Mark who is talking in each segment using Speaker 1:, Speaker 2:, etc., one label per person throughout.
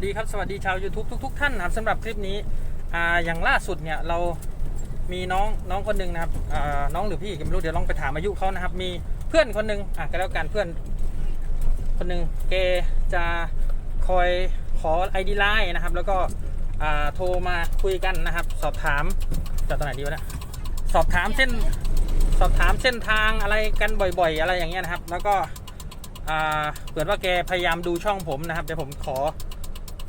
Speaker 1: วัสดีครับสวัสดีชาว YouTube ทุก ๆ ท่านนะครับสำหรับคลิปนี้อ่าอย่างล่าสุดเนี่ยเรามีน้องน้องคนหนึ่งนะครับอ่าน้องหรือพี่ก็ไม่รู้เดี๋ยวลองไปถามอายุเขานะครับ มีเพื่อนคนหนึ่งอะก็แล้วกันเพื่อน คนหนึ่งแกจะคอยขอ ID ไลน์นะครับ แล้วก็อ่าโทรมาคุยกันนะครับ สอบถามจากตรงไหนดีวะเนี่ยสอบถามเส้นสอบถามเส้นทางอะไรกันบ่อย ๆ อะไรอย่างเงี้ยนะครับ แล้วก็อ่าเปิดว่าแกพยายามดูช่องผมนะครับเดี๋ยวผมขอ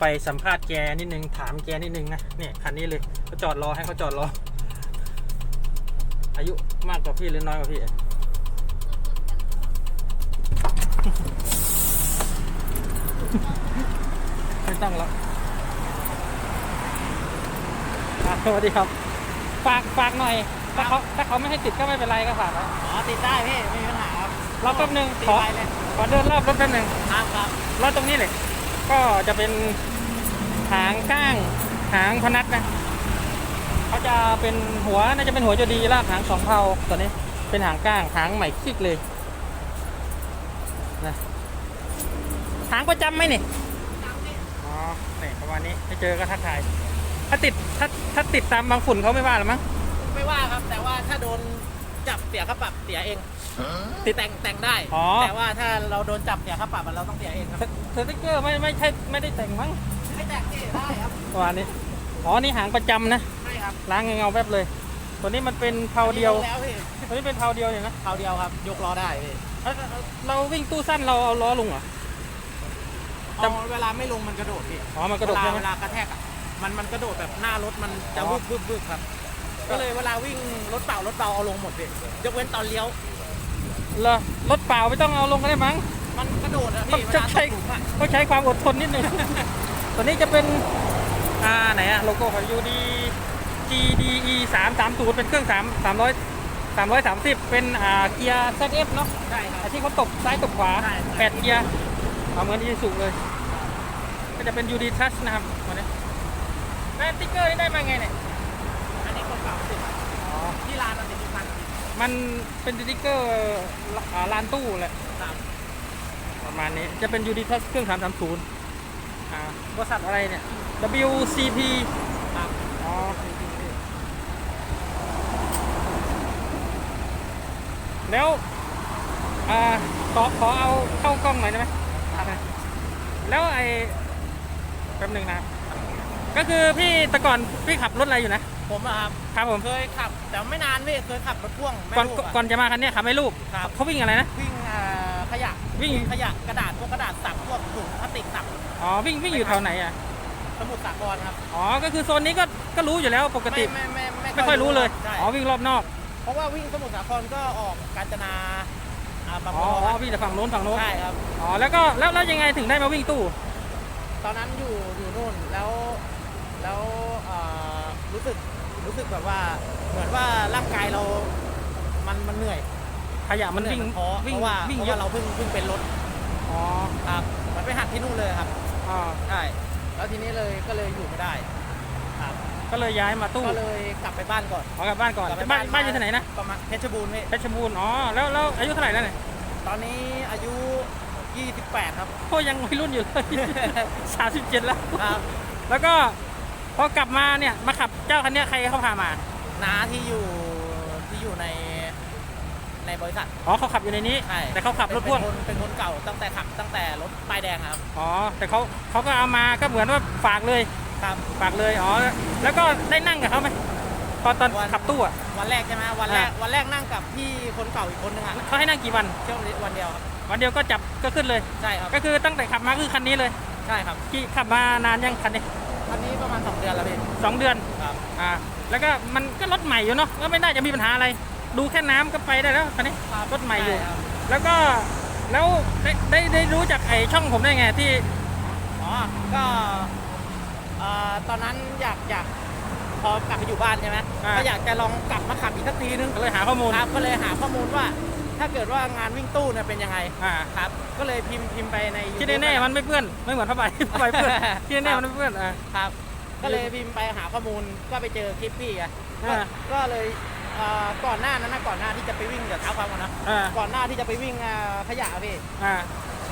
Speaker 1: ไปสัมภาษณ์แกนิดนึง ถามแกนิดนึงนะเนี่ยคันนี้เลยเขาจอดรอให้เขาจอดรอ อายุมากกว่าพี่หรือน้อยกว่าพี่ ไม่ต้องแล้วอะสวัสดีครับ ฝากฝากหน่อย ถ้าเขาถ้าเขาไม่ให้ติดก็ไม่เป็นไรก็ฝากไว้
Speaker 2: อ๋อติดได้พี่ไม่มีปัญหาครับ
Speaker 1: รอแป๊บนึง
Speaker 2: ติด
Speaker 1: ขอ
Speaker 2: ไปเลย
Speaker 1: ขอเดินรอบรถแป๊บนึง
Speaker 2: ครับครับ
Speaker 1: รถตรงนี้เลยก็จะเป็น หางก้างหางพนัดนะเขาจะเป็นหัวน่าจะเป็นหัวจะดีลากหางสองเผาตัวนี้เป็นหางก้างหางใหม่คลิกเลยนะหางประจำไหมนี่อ๋อนี่ประมาณนี้ไม่เจอก็ทักทายถ้าติดถ้าถ้าติดตามบางฝุ่นเขาไม่ว่าหรอมั้ง
Speaker 2: ไม่ว่าครับ แต่ว่าถ้าโดนจับเสียค่าปรับเสียเอง
Speaker 1: ติด
Speaker 2: แต่งแต่งได้
Speaker 1: อ๋อ
Speaker 2: แต่ว่าถ้าเราโดนจับเสียค่าปรับอะเราต้องเสียเองครับ
Speaker 1: สติ๊กเกอร์ไม่ไม่ใช่ไม่ได้แต่งมั้ง
Speaker 2: ไม่ แต่งที่ได้ครับ
Speaker 1: ประมาณนี้อ๋อนี่หางประจำนะ
Speaker 2: ใช่ครับ
Speaker 1: ล้างเงาๆแป๊บเลย ตัวนี้มันเป็นเผาเดียว
Speaker 2: แล้วพี่
Speaker 1: ตัวนี้เป็นเผาเดียวเห็นไหม
Speaker 2: เผาเดียวครับ ยกล้อได้พี่
Speaker 1: เอ้ยเราวิ่งตู้สั้นเราเอาล้อลงเหรอ
Speaker 2: อ๋อเวลาไม่ลงมันกระโดดพี่
Speaker 1: อ๋อมันกระโดด
Speaker 2: เว
Speaker 1: ใช่
Speaker 2: ลา
Speaker 1: ไหม
Speaker 2: เวลากระแทกอะมันมันกระโดดแบบหน้ารถมันจะ
Speaker 1: อ๋อ
Speaker 2: วึบวึบวึบครับ ก็เลยเวลาวิ่งรถเปล่ารถเบาเอาลงหมดพี่ยกเว้นตอนเลี้ยว
Speaker 1: เหรอรถเปล่าไม่ต้องเอาลงก็ได้มั้ง
Speaker 2: มันกระโดดอะ
Speaker 1: ต้อง
Speaker 2: พี่เว
Speaker 1: จะ
Speaker 2: ลาต
Speaker 1: ใช้
Speaker 2: กหลุมอะ
Speaker 1: ต้องใช้ความอดทนนิดนึง ตัวนี้จะเป็น อ่า ไหนอะโลโก้ของ UD GDE 3 3 0เป็นเครื่อง 3 300 330 เป็นอ่าเกียร์ ZF เนาะ
Speaker 2: ใช่ครับ
Speaker 1: ไอ้ที่เขาตบซ้ายตบขวา
Speaker 2: ใช่ใช่
Speaker 1: แปดเกียร์เอาเหมือนอีซูเลย ก็จะเป็น UD Touch นะครับตัวนี้แล้วสติ๊กเกอร์นี่ได้มาไงเนี่ย
Speaker 2: อันนี้คนเก่าติด
Speaker 1: อ๋อ
Speaker 2: ที่ร้านมันติดทุกคัน
Speaker 1: มันเป็นสติ๊กเกอร์อ่าลานตู้แหละ
Speaker 2: ครับ
Speaker 1: ประมาณนี้จะเป็น UD Touch เครื่อง 330 อ่าบริษัทอะไรเนี่ย WCP
Speaker 2: ครับ
Speaker 1: อ๋อแล้วอ่าขอขอเอาเข้ากล้องหน่อยได้ไหมแล้วไอ้แป๊บหนึ่งนะครับก็คือพี่แต่ก่อนพี่ขับรถอะไรอยู่นะ
Speaker 2: ผมอะครับ
Speaker 1: ครับผม
Speaker 2: เคยขับ แต่ไม่นานพี่เคยขับรถพ่วงแม่
Speaker 1: ก่อน
Speaker 2: ลูกอะ
Speaker 1: ก่อนจะมาคันเนี้ยขับไม่ลูก
Speaker 2: ครับ
Speaker 1: เขาวิ่งอะไรนะ
Speaker 2: วิ่งอ่าขยะ
Speaker 1: วิ่ง
Speaker 2: ขยะกระดาษพวกกระดาษสับพวกถุงพลาสติกสับ
Speaker 1: อ๋อวิ่งวิ่งอยู่แถวไหนอะ
Speaker 2: สมุทรสาครครับ
Speaker 1: อ๋อ ก็คือโซนนี้ก็ก็รู้อยู่แล้วปกติ
Speaker 2: ไม่ไม่ไม่
Speaker 1: ไม่ค่อยรู้เลย
Speaker 2: ใช่
Speaker 1: อ๋อวิ่งรอบนอก
Speaker 2: เพราะว่าวิ่งสมุทรสาครก็ออกกาญจนาอ่าบาง
Speaker 1: อ๋อ
Speaker 2: บัวครับ
Speaker 1: วิ่งแต่ฝั่งโน้นฝั่งโน้น
Speaker 2: ใช่ครับ
Speaker 1: อ๋อแล้วก็แล้วแล้วยังไงถึงได้มาวิ่งตู้
Speaker 2: ตอนนั้นอยู่อยู่นู่นแล้วแล้วอ่ารู้สึกรู้สึกแบบว่าเหมือนว่าร่างกายเรา มันมันเหนื่อย
Speaker 1: ขยะมันวิ่ง
Speaker 2: เหอยท้อ
Speaker 1: วิ่ง
Speaker 2: เพราะว่า
Speaker 1: วิ่ง
Speaker 2: เพราะ
Speaker 1: เย
Speaker 2: ว่า
Speaker 1: อะ
Speaker 2: เราเพิ่งเพิ่งเป็นรถ
Speaker 1: อ๋อ
Speaker 2: ครับมันไปหัดที่นู่นเลยครับ
Speaker 1: อ๋อ
Speaker 2: ใช่แล้วทีนี้เลยก็เลยอยู่ไม่ได้ครับ
Speaker 1: ก็เลยย้ายมาตู้
Speaker 2: ก็เลยกลับไปบ้านก่อน
Speaker 1: ขอกลับบ้านก่อน
Speaker 2: กลั
Speaker 1: แต่บ้านบ้านอยู่ที่ไหนนะ
Speaker 2: ประมาณเพชรบูรณ์พี่
Speaker 1: เพชรบูรณ์อ๋อแล้วแล้วอายุเท่าไหร่แล้วเนี่ย
Speaker 2: ตอนนี้อายุ 28 ครับ
Speaker 1: ก็ยังวัยรุ่นอยู่เลยสามสิบเจ็ดแล้ว
Speaker 2: ครับ
Speaker 1: แล้วก็พอกลับมาเนี่ยมาขับเจ้าคันเนี้ยใครเขาพามา
Speaker 2: น้าที่อยู่ที่อยู่ใน ในบริษัท
Speaker 1: อ๋อเขาขับอยู่ในนี้
Speaker 2: ใช่
Speaker 1: แต่เขาขับรถพ่วง
Speaker 2: เป็นคนเป็นคนเก่าตั้งแต่ขับตั้งแต่รถป้ายแดงครับ
Speaker 1: อ๋อ แต่เขาเขาก็เอามาก็เหมือนว่าฝากเลย
Speaker 2: ครับ
Speaker 1: ฝากเลย อ๋อ แล้วก็ได้นั่งกับเขาไหมตอนตอน
Speaker 2: วัน
Speaker 1: ขับตู้อะ
Speaker 2: วันแรกใช่ไหมวันแรก
Speaker 1: อ่า
Speaker 2: วันแรกนั่งกับพี่คนเก่าอีกคนนึงอะ
Speaker 1: เขาให้นั่งกี่วัน
Speaker 2: เที่ยววันเดียวครับ
Speaker 1: วันเดียวก็จับก็ขึ้นเลย
Speaker 2: ใช่ครับ
Speaker 1: ก็คือตั้งแต่ขับมาคือคันนี้เลย
Speaker 2: ใช่ครับ
Speaker 1: กี่ขับมานานยังคันนี้
Speaker 2: อันนี้ประมาณ2เดือนแล้วพี่
Speaker 1: สองเดือน
Speaker 2: ครับ
Speaker 1: อ่า แล้วก็มันก็รถใหม่อยู่เนาะ ก็ไม่น่าจะมีปัญหาอะไร ดูแค่น้ำก็ไปได้แล้วคันนี้รถใหม่อยู่
Speaker 2: ช่ครับ
Speaker 1: แล้วก็แล้วได้ได้ได้รู้จากไอช่องผมได้ไงที่
Speaker 2: อ๋อก็เอ่อตอนนั้นอยากอยากพอกลับไปอยู่บ้านใช่ไหม
Speaker 1: อ่า
Speaker 2: ก็อยากจะลองกลับมาขับอีกสักทีนึง
Speaker 1: ก็เลยหาข้อมูล
Speaker 2: ครับก็เลยหาข้อมูลว่า ถ้าเกิดว่างานวิ่งตู้เนี่ยเป็นยังไง
Speaker 1: อ่า
Speaker 2: ครับ ก็เลยพิมพ์พิมพ์ไปใน
Speaker 1: ที่
Speaker 2: YouTube
Speaker 1: แน่ๆมันไม่เปื้อนไม่เหมือนผ้าใบผ้าใบเปื้อนที่แน่ๆมันไม่เปื้อนอ่า
Speaker 2: ครับ ก็เลยพิมพ์ไปหาข้อมูลก็ไปเจอคลิปพี่อะก็
Speaker 1: อ่า
Speaker 2: ก็เลย เอ่อก่อนหน้านั้นนะก่อนหน้าที่จะไปวิ่งเดี๋ยวเท้าความก่อนนะ
Speaker 1: อ่า
Speaker 2: ก่อนหน้าที่จะไปวิ่งอ่าขยะพี่
Speaker 1: อ่า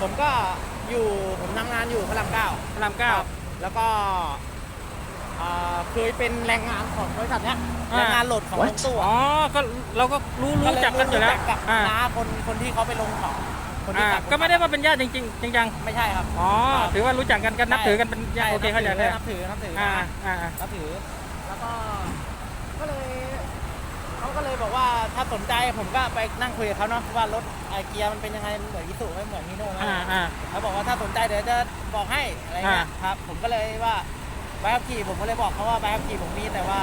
Speaker 2: ผมก็อยู่ผมทำงานอยู่พระรามเก้า
Speaker 1: พระรามเก้า
Speaker 2: ครับแล้วก็อ่าเคยเป็นแรงงานของบริษัทเนี้ย
Speaker 1: อ่า
Speaker 2: แรงงานโหลดของรถตู้
Speaker 1: อ๋อ ก็เราก็รู้รู้จักกันอยู่แล้ว
Speaker 2: รู้จักกับ
Speaker 1: อ่า
Speaker 2: น้าคนคนที่เขาไปลงของคนที่
Speaker 1: อ่า
Speaker 2: ขับ
Speaker 1: ก็ไม่ได้ว่าเป็นญาติจริงๆจริงจัง
Speaker 2: ไม่ใช่ครับ
Speaker 1: อ๋อ ถือว่ารู้จักกันกันนับถือกันเป็นญาติโอเคเข้าใจเลย
Speaker 2: นับถือนับถือ
Speaker 1: อ่า
Speaker 2: นะ
Speaker 1: อ่า อ่า
Speaker 2: นับถือ แล้วก็ ก็เลย เขาก็เลยบอกว่าถ้าสนใจผมก็ไปนั่งคุยกับเขาเนาะว่ารถไอเกียร์มันเป็นยังไงมันเหมือนยิสุไม่เหมือนมิโน่ไหม
Speaker 1: อ่าอ่า
Speaker 2: เขาบอกว่าถ้าสนใจเดี๋ยวจะบอกให้อะไรเงี้ย
Speaker 1: อ่า
Speaker 2: ครับ ผมก็เลยว่าใบขับขี่ผมก็เลยบอกเขาว่าใบขับขี่ผมมีแต่ว่า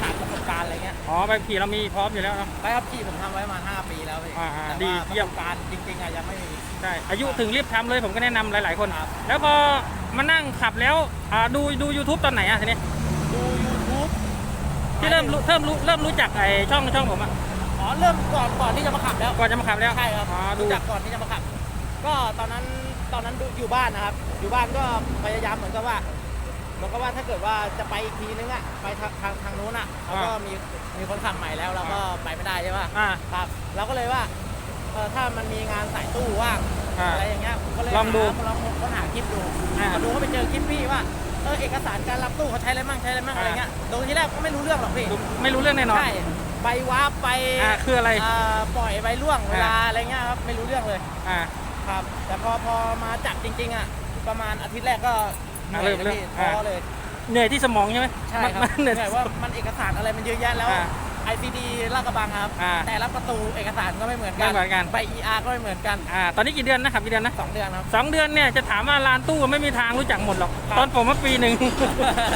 Speaker 2: ขาดประสบการณ์อะไรเงี้ย
Speaker 1: อ๋อใบขับขี่เรามีพร้อมอยู่แล้วเนาะ
Speaker 2: ใบขับขี่ผมทำไว้มา5ปีแล้วพี่
Speaker 1: อ่าอ่า
Speaker 2: แต่
Speaker 1: ดี
Speaker 2: ว่าประ
Speaker 1: เยี่
Speaker 2: ส
Speaker 1: ยม
Speaker 2: บการณ์จริงๆอะยังไม่มี
Speaker 1: ใช่อายุถึงรีบทำเลยผมก็แนะนำหลาย ๆ คน
Speaker 2: ครับ
Speaker 1: แล้วพอมานั่งขับแล้วอ่าดูดู YouTube ตอนไหนอะทีนี้
Speaker 2: ดู YouTube
Speaker 1: ที่เริ่มรู้เริ่มรู้เริ่มรู้จักไอ้ช่องช่องผมอะ
Speaker 2: อ๋อเริ่มก่อนก่อนที่จะมาขับแล้ว
Speaker 1: ก่อนจะมาขับแล้ว
Speaker 2: ใช่ครับ
Speaker 1: อ๋อดู
Speaker 2: รู้จักก่อนที่จะมาขับ ก็ตอนนั้นตอนนั้นดูอยู่บ้านนะครับ อยู่บ้านก็พยายามเหมือนกับว่าเหมือนกับว่าถ้าเกิดว่าจะไปอีกทีนึงอะไปทางทางทางนู้นอะเขาก็มีมีคนขับใหม่แล้วเราก็ไปไม่ได้ใช่ป่ะ
Speaker 1: อ่า
Speaker 2: ครับเราก็เลยว่าเออถ้ามันมีงานสายตู้ว่าง
Speaker 1: อ่า
Speaker 2: อะไรอย่างเงี้ยผมก็เลย
Speaker 1: ลองดู
Speaker 2: หาลองค้นหาคลิปดู
Speaker 1: อ่า
Speaker 2: พอดูก็ไปเจอคลิปพี่ว่า เออเอกสารการรับตู้เขาใช้อะไรมั่งใช้อะไรมั่ง
Speaker 1: อ่า
Speaker 2: อะไรเงี้ยดูทีแรกก็ไม่รู้เรื่องหรอกพี่
Speaker 1: ดูไม่รู้เรื่องแน่นอน
Speaker 2: ใช่ใบวาร์ปไป
Speaker 1: อ่าคืออะไร
Speaker 2: อ่าปล่อยใบล่วงเวลา
Speaker 1: อ่า
Speaker 2: อะไรเงี้ยครับไม่รู้เรื่องเลย
Speaker 1: อ่า
Speaker 2: ครับ แต่พอพอมาจับจริงๆอะประมาณอาทิตย์แรกก็เหนื่อย
Speaker 1: เริ่ม
Speaker 2: เลยพี่
Speaker 1: เริ่ม
Speaker 2: ท้อ
Speaker 1: อ่า
Speaker 2: เลย
Speaker 1: เหนื่อยที่สมองใช่ไหม
Speaker 2: ใช่ครับ
Speaker 1: มันเหนื่อย
Speaker 2: เหนื่อยว่ามันเอกสารอะไรมันเยอะแยะแล้ว
Speaker 1: อ่า
Speaker 2: ICD ลาดกระบังครับ
Speaker 1: อ่า
Speaker 2: แต่ละประตูเอกสารก็ไม่เหมือนกั
Speaker 1: ไม่เหมือนกัน
Speaker 2: ใบ ER ก็ไม่เหมือนกัน
Speaker 1: อ่า ตอนนี้กี่เดือนนะครับกี่เดือนนะ
Speaker 2: สองเดือนครับ
Speaker 1: สองเดือนเนี่ยจะถามว่าร้านตู้ไม่มีทางรู้จักหมดหรอก
Speaker 2: ครับ
Speaker 1: ตอนผมมาปีหนึ่ง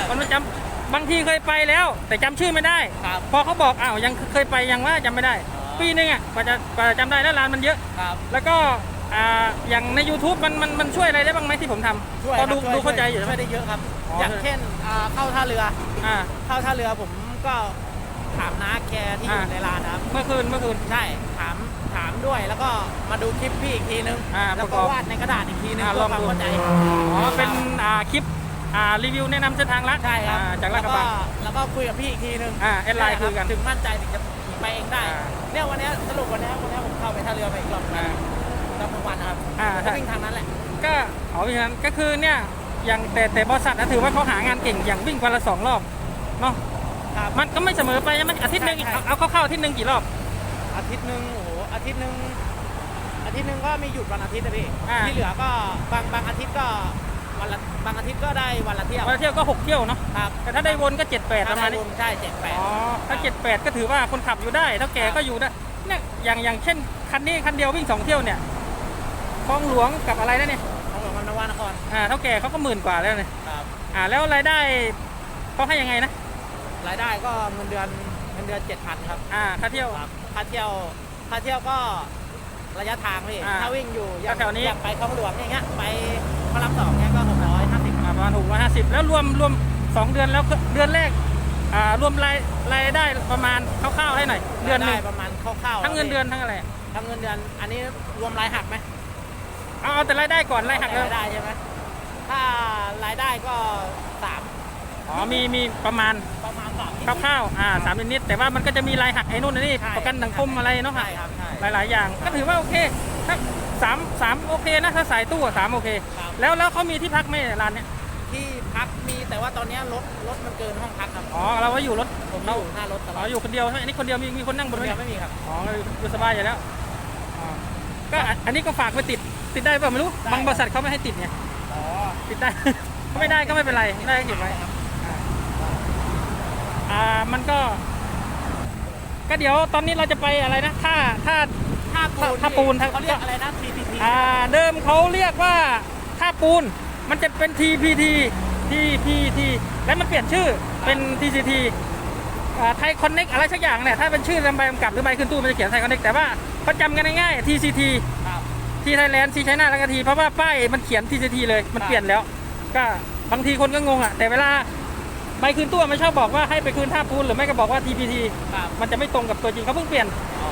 Speaker 1: มันไม่จำบางทีเคยไปแล้ว แต่จำชื่อไม่ได้
Speaker 2: ครับ
Speaker 1: พอเขาบอกอ้าวยังเคยไปยังว่าจำไม่ได้
Speaker 2: อ๋อ
Speaker 1: ปีหนึงอะกว่าจะกว่าจะจำได้แล้วร้านมันเยอะ
Speaker 2: ครับ
Speaker 1: แล้วก็อ่าอย่างใน YouTube มันมันมันช่วยอะไรได้บ้างไหมที่ผมทำ
Speaker 2: ช่วย
Speaker 1: พอดู
Speaker 2: ครับช่วย
Speaker 1: ดูเข้าใจอยู่ใช่ไหม
Speaker 2: ช่วยได้เยอะครับ
Speaker 1: อ๋อ
Speaker 2: อย่างเช่นอ่าเข้าท่าเรือ
Speaker 1: อ่า
Speaker 2: เข้าท่าเรือผมก็ ถามน้าแกที่อยู่
Speaker 1: อ่า
Speaker 2: ในร้านนะครับ
Speaker 1: เมื่อคืนเมื่อคืน
Speaker 2: ใช่ถามถามด้วยแล้วก็มาดูคลิปพี่อีกทีนึง
Speaker 1: อ่า
Speaker 2: แล้ว
Speaker 1: ประก
Speaker 2: ก็
Speaker 1: อบ
Speaker 2: วาดในกระดาษอีกทีนึง
Speaker 1: อ่า
Speaker 2: เพื่อ
Speaker 1: ลอง
Speaker 2: ความ
Speaker 1: ดู
Speaker 2: เข้าใจ
Speaker 1: อ๋อเป็นอ่าคลิปอ่ารีวิวแนะนำเส้นทางลัด
Speaker 2: ใช่ครับ
Speaker 1: อ่าจากลาดกระ
Speaker 2: แล้ว
Speaker 1: บัง
Speaker 2: แล้วก็คุยกับพี่อีกทีนึง
Speaker 1: อ่าแอดไลน์คุยกัน
Speaker 2: ถึงมั่นใจถึงจะไปเองได้
Speaker 1: อ่า
Speaker 2: เนี่ยวันเนี้ยสรุปวันเนี้ยวันเนี้ยผมเข้าไปท่าเรือไปอีกรอบนึง
Speaker 1: อ่า
Speaker 2: ตอนกลางวันนะครับ
Speaker 1: อ่า
Speaker 2: ผมก็วิ่งทางนั้นแหละ
Speaker 1: ก็เอาอย่างนั้นก็คือเนี่ยอย่างแต่แต่บริษัทนะถือว่าเขาหางานเก่งอย่างวิ่งวันละสองรอบเนาะ
Speaker 2: ครับ
Speaker 1: มันก็ไม่เสมอไปใช่ไหมอาทิตย์หนึ่ง
Speaker 2: ใช่ใช่
Speaker 1: เอาเอาเข้าๆอาทิตย์หนึ่งกี่รอบ
Speaker 2: อาทิตย์หนึ่งโอ้โหอาทิตย์หนึ่งอาทิตย์หนึ่งก็มีหยุดวันอาทิตย์นะพี่
Speaker 1: อ่า
Speaker 2: ที่เหลือก็บางบางอาทิตย์ก็วันละบางอาทิตย์ก็ได้วันละเที่ยว
Speaker 1: วันละเที่ยวก็หกเที่ยวเนาะ
Speaker 2: ครับ
Speaker 1: แต่ถ้าได้วนก็เจ็ดแปดประมาณนี้
Speaker 2: ถ้ได้ใช่เจ็ดแปด
Speaker 1: อ๋อถ้าเจ็ดแปดก็ถือว่าคนขับอยู่ได้เท่าแก่ก็อยู่ได้เนี่ยอย่างอย่างเช่นคันนี้คันเดียววิ่งสองเที่ยวเนี่ยคลองหลวงกับอะไรนะเนี่ย
Speaker 2: ของหลวงนวนคร
Speaker 1: อ่าเท่าแก่เขาก็หมื่นกว่าแล้วเนี่ย
Speaker 2: ครับ
Speaker 1: อ่าแล้วรายได้เขาให้ยังไงนะ
Speaker 2: รายได้ก็เงินเดือนเงินเดือนเจ็ดพันครับ
Speaker 1: อ่าค่าเที่ยว
Speaker 2: ครับค่าเที่ยวค่าเที่ยวก็ระยะทางพี่
Speaker 1: อ่า
Speaker 2: ถ้าวิ่งอยู่อย่าง
Speaker 1: แถวๆนี้
Speaker 2: อย่างไปคลองหลวงอย่างเงี้ยไปพระรามสองเงี้ยก็หกร้อยห้าสิบ
Speaker 1: อ่าประมาณหกร้อยห้าสิบแล้วรวมรวมสองเดือนแล้วก็เดือนแรกอ่ารวมรายรายได้ประมาณคร่าวๆให้หน่อยเดือนหนึ่ง
Speaker 2: ได้ประมาณคร่าวๆ
Speaker 1: ทั้งเงินเดือนทั้งอะไร
Speaker 2: ทั้งเงินเดือน อันนี้รวมรายหักไหม
Speaker 1: เอาเอาแต่รายได้ก่อนรายหักเลย
Speaker 2: รายได้ใช่ไหมถ้ารายได้ก็สาม
Speaker 1: อ๋อมีมีประมาณ
Speaker 2: ประมาณสามนิด
Speaker 1: คร่าวๆอ่าสามนิดๆแต่ว่ามันก็จะมีรายหักไอ้นู่นไอ้นี่
Speaker 2: ใช่
Speaker 1: ประกันสังคมอะไรเนาะ
Speaker 2: ใช่ครับใช่
Speaker 1: หลายๆ อย่างก็ถือว่าโอเคถ้าสามสามโอเคนะถ้าสายตู้อะสามโอเค
Speaker 2: ครับ
Speaker 1: แล้วแล้วเขามีที่พักไหมร้านเนี้ย
Speaker 2: ที่พักมีแต่ว่าตอนเนี้ยรถรถมันเกินห้องพักครับ
Speaker 1: อ๋อเราก็อยู่รถ
Speaker 2: ผมอยู่หน้ารถตล
Speaker 1: อ๋
Speaker 2: อ
Speaker 1: อ
Speaker 2: ด
Speaker 1: อยู่คนเดียวใช่ไหมอันนี้คนเดียวมีมีคนนั่งบน
Speaker 2: เดี
Speaker 1: ไหม
Speaker 2: ยวไม่มีครับ
Speaker 1: อ๋ออยู่สบายอยู่แล้วอ๋อก็อันอันนี้ก็ฝากไปติดติดได้เปล่าไม่รู้
Speaker 2: ได้
Speaker 1: บางบริษัทเขาไม่ให้ติดไง
Speaker 2: อ๋อ
Speaker 1: ติดได้ถ้าไม่ได้ก็ไม่เป็นไรไม่ได้ก็เก็บไว้
Speaker 2: ครับ
Speaker 1: อ่ามันก็ ก็เดี๋ยวตอนนี้เราจะไปอะไรนะถ้าถ้า
Speaker 2: ท่าปูน
Speaker 1: ท่าปูนท่า
Speaker 2: เขาเรียกอะไรนะ TTT
Speaker 1: อ่าเดิมเขาเรียกว่าท่าปูน มันจะเป็น TPT TPT แล้วมันเปลี่ยนชื่อเป็น TCT ไทยคอนเน็กอะไรสักอย่างเนี่ยถ้าเป็นชื่อลำใบกำกับหรือใบขึ้นตู้มันจะเขียนไทยคอนเน็กแต่ว่าเขาจำกันง่ายๆ TCT
Speaker 2: ครับ
Speaker 1: ที่ไทยแลนด์ซีไชน่าแล้วก็ทีเพราะว่าป้ายมันเขียน TCT เลยมัน
Speaker 2: ครับ
Speaker 1: เปลี่ยนแล้ว ก็บางทีคนก็งงอะแต่เวลา ใบคืนตู้มันชอบบอกว่าให้ไปคืนท่าปูนหรือไม่ก็บอกว่า TPT
Speaker 2: ครับ
Speaker 1: มันจะไม่ตรงกับตัวจริงเขาเพิ่งเปลี่ยน
Speaker 2: อ๋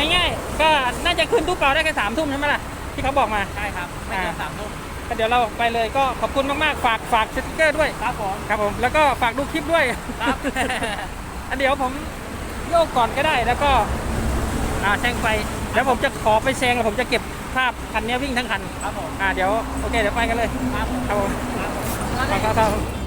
Speaker 2: อ
Speaker 1: ง่ายๆ ก็น่าจะคืนตู้เปล่าได้แค่สามทุ่มใช่ไหมล่ะที่เขาบอกมา
Speaker 2: ใช่ครับไม่เกิน
Speaker 1: อ่า
Speaker 2: สามทุ่ม
Speaker 1: ก็เดี๋ยวเราไปเลยก็ขอบคุณมากๆ ฝากฝากสติ๊กเกอร์ด้วย
Speaker 2: ครับผม
Speaker 1: ครับผม แล้วก็ฝากดูคลิปด้วย
Speaker 2: ครับ
Speaker 1: อันเดี๋ยวผมโยกก่อนก็ได้แล้วก็อ่าแซงไปแล้วผมจะขอไปแซงแล้วผมจะเก็บภาพคันนี้วิ่งทั้งคัน
Speaker 2: ครับผม
Speaker 1: อ่าเดี๋ยวโอเคเดี๋ยวไปกันเลย
Speaker 2: ครับ
Speaker 1: ครับผม
Speaker 2: ครับผมแล้ว
Speaker 1: ครับ
Speaker 2: เนี่ย
Speaker 1: ครับ